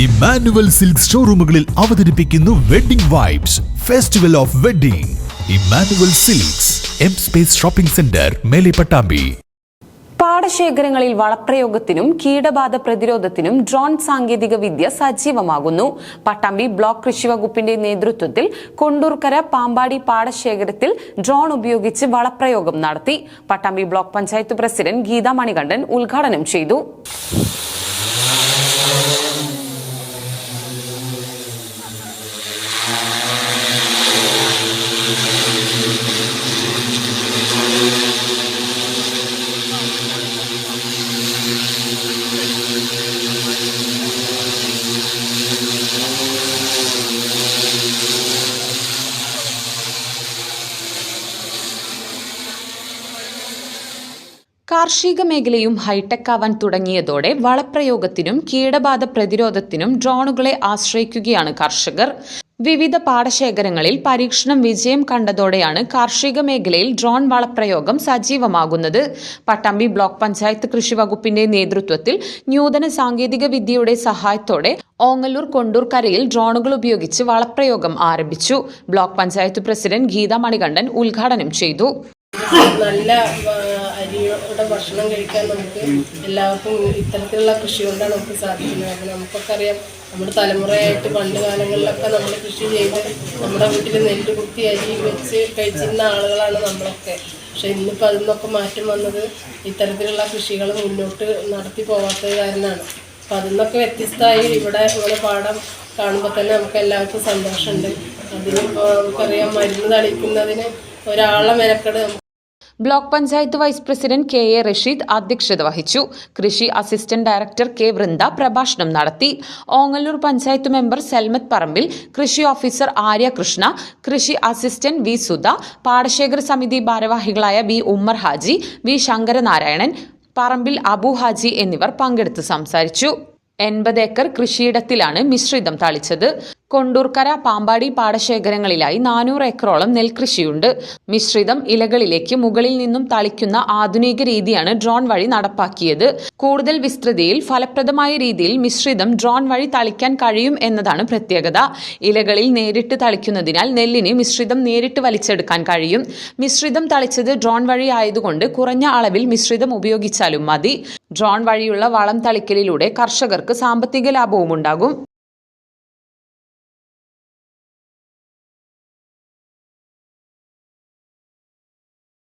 Emmanuel silk ഷോറൂമുകളിൽ അവതരിപ്പിക്കുന്നു wedding vibes festival of wedding Emmanuel silks M space shopping centre മേലെ Pattambi പാടശേഖരങ്ങളിൽ വളപ്രയോഗത്തിനും കീടബാധ പ്രതിരോധത്തിനും drone സാങ്കേതിക വിദ്യ സജീവമാകുന്നു. Pattambi block കൃഷി വകുപ്പിന്റെ നേതൃത്വത്തിൽ കൊണ്ടൂർക്കര പാമ്പാടി പാടശേഖരത്തിൽ ഡ്രോൺ ഉപയോഗിച്ച് വളപ്രയോഗം നടത്തി. പട്ടാമ്പി ബ്ലോക്ക് പഞ്ചായത്ത് പ്രസിഡന്റ് ഗീതാ മണികണ്ഠൻ ഉദ്ഘാടനം ചെയ്തു. കാർഷിക മേഖലയും ഹൈടെക് ആവാൻ തുടങ്ങിയതോടെ വളപ്രയോഗത്തിനും കീടബാധ പ്രതിരോധത്തിനും ഡ്രോണുകളെ ആശ്രയിക്കുകയാണ് കർഷകർ. വിവിധ പാടശേഖരങ്ങളിൽ പരീക്ഷണം വിജയം കണ്ടതോടെയാണ് കാർഷിക മേഖലയിൽ ഡ്രോൺ വളപ്രയോഗം സജീവമാകുന്നത്. പട്ടാമ്പി ബ്ലോക്ക് പഞ്ചായത്ത് കൃഷി വകുപ്പിന്റെ നേതൃത്വത്തിൽ നൂതന സാങ്കേതിക വിദ്യയുടെ സഹായത്തോടെ ഓങ്ങല്ലൂർ കൊണ്ടൂർ കരയിൽ ഡ്രോണുകൾ ഉപയോഗിച്ച് വളപ്രയോഗം ആരംഭിച്ചു. ബ്ലോക്ക് പഞ്ചായത്ത് പ്രസിഡന്റ് ഗീത മണികണ്ഠൻ ഉദ്ഘാടനം ചെയ്തു. നല്ല അരിയുടെ ഭക്ഷണം കഴിക്കാൻ നമുക്ക് എല്ലാവർക്കും ഇത്തരത്തിലുള്ള കൃഷി കൊണ്ടാണ് നമുക്ക് സാധിക്കുന്നത്. അപ്പം നമുക്കൊക്കെ അറിയാം നമ്മുടെ തലമുറയായിട്ട് പണ്ട് കാലങ്ങളിലൊക്കെ നമ്മൾ കൃഷി ചെയ്ത് നമ്മുടെ വീട്ടിൽ നെല്ല് കുത്തി അരി വെച്ച് കഴിച്ചിരുന്ന ആളുകളാണ് നമ്മളൊക്കെ. പക്ഷെ ഇന്നിപ്പോൾ അതിന്നൊക്കെ മാറ്റം വന്നത് ഇത്തരത്തിലുള്ള കൃഷികൾ മുന്നോട്ട് നടത്തി പോകാത്തത് കാരണമാണ്. അപ്പം അതിന്നൊക്കെ വ്യത്യസ്തമായി ഇവിടെ ഇങ്ങനെ പാടം കാണുമ്പോൾ തന്നെ നമുക്ക് എല്ലാവർക്കും സന്തോഷമുണ്ട്. അതിനിപ്പോൾ നമുക്കറിയാം മരുന്ന് തളിക്കുന്നതിന് ഒരാളെ മെനക്കെട് block panchayat vice president K A Rasheed അധ്യക്ഷത വഹിച്ചു. കൃഷി അസിസ്റ്റന്റ് ഡയറക്ടർ കെ വൃന്ദ പ്രഭാഷണം നടത്തി. ഓങ്ങല്ലൂർ പഞ്ചായത്ത് മെമ്പർ സൽമത് പറമ്പിൽ കൃഷി ഓഫീസർ ആര്യ കൃഷ്ണ കൃഷി അസിസ്റ്റന്റ് വി സുധ പാടശേഖര സമിതി ഭാരവാഹികളായ ബി ഉമ്മർ ഹാജി വി ശങ്കരനാരായണൻ പറമ്പിൽ അബു ഹാജി എന്നിവർ പങ്കെടുത്ത് സംസാരിച്ചു. എൺപത് ഏക്കർ കൃഷിയിടത്തിലാണ് മിശ്രിതം തളിച്ചത്. കൊണ്ടൂർക്കര പാമ്പാടി പാടശേഖരങ്ങളിലായി നാനൂറ് ഏക്കറോളം നെൽകൃഷിയുണ്ട്. മിശ്രിതം ഇലകളിലേക്ക് മുകളിൽ നിന്നും തളിക്കുന്ന ആധുനിക രീതിയാണ് ഡ്രോൺ വഴി നടപ്പാക്കിയത്. കൂടുതൽ വിസ്തൃതിയിൽ ഫലപ്രദമായ രീതിയിൽ മിശ്രിതം ഡ്രോൺ വഴി തളിക്കാൻ കഴിയും എന്നതാണ് പ്രത്യേകത. ഇലകളിൽ നേരിട്ട് തളിക്കുന്നതിനാൽ നെല്ലിന് മിശ്രിതം നേരിട്ട് വലിച്ചെടുക്കാൻ കഴിയും. മിശ്രിതം തളിച്ചത് ഡ്രോൺ വഴി ആയതുകൊണ്ട് കുറഞ്ഞ അളവിൽ മിശ്രിതം ഉപയോഗിച്ചാലും മതി. ഡ്രോൺ വഴിയുള്ള വളം തളിക്കലിലൂടെ കർഷകർക്ക് സാമ്പത്തിക ലാഭവും ഉണ്ടാകും